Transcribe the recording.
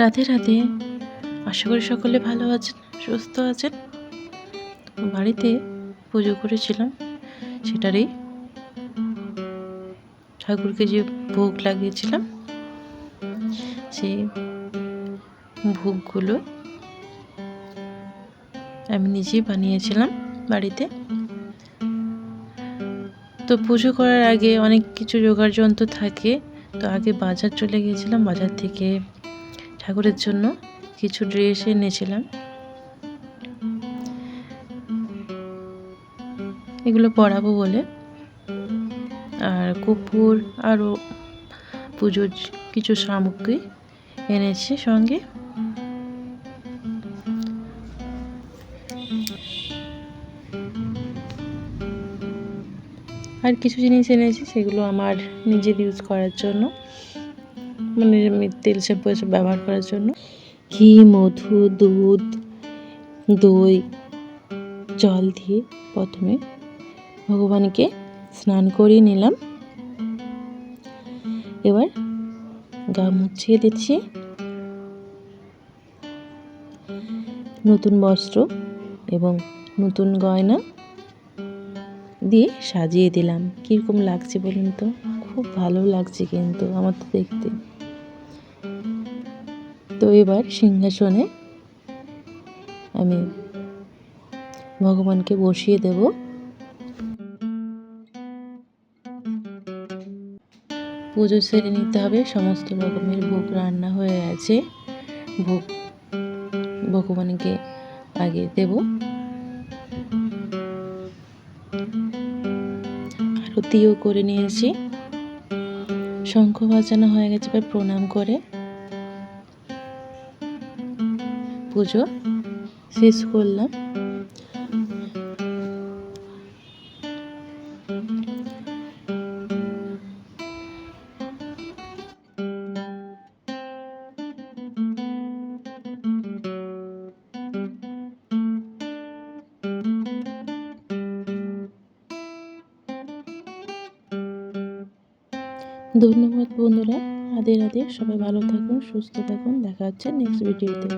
রাধে রাধে। আশা করি সকলে ভালো আছেন, সুস্থ আছেন। বাড়িতে পুজো করেছিলাম, সেটারই ঠাকুরকে যে ভোগ লাগিয়েছিলাম, সেই ভোগগুলো আমি নিজেই বানিয়েছিলাম বাড়িতে। তো পুজো করার আগে অনেক কিছু জোগাড় যন্ত্র থাকে, তো আগে বাজার চলে গিয়েছিলাম, বাজার থেকে ঠাকুরের জন্য কিছু ড্রেস এনেছিলাম। এগুলো পরাবো বলে। আর কপুর আরও পুজোর কিছু সামগ্রী এনেছি সঙ্গে। আর কিছু জিনিস এনেছি, সেগুলো আমার নিজের ইউজ করার জন্য। মানে তেল শ্যাম্পু এসব ব্যবহার করার জন্য। ঘি, মধু, দুধ, দই, জল দিয়ে প্রথমে ভগবানকে স্নান করিয়ে নিলাম। এবার গা মুছিয়ে দিচ্ছি। নতুন বস্ত্র এবং নতুন গয়না দিয়ে সাজিয়ে দিলাম। কীরকম লাগছে বলুন তো? খুব ভালো লাগছে কিন্তু আমার তো দেখতে। তো এবার সিংহাসনে আমি ভগবানকে বসিয়ে দেব। পুজো সেরে নিতে হবে, সমস্ত রকমের ভোগ রান্না হয়ে আছে। ভোগ ভগবানকে আগে দেব। আরতিও করে নিয়েছি। শঙ্খ বাজানো হয়ে গেছে, এবার প্রণাম করে। পুজো শেষ করলাম ধন্যবাদ বন্ধুরা রাধে রাধে সবাই ভালো থাকুন সুস্থ থাকুন। দেখা হচ্ছে নেক্সট ভিডিওতে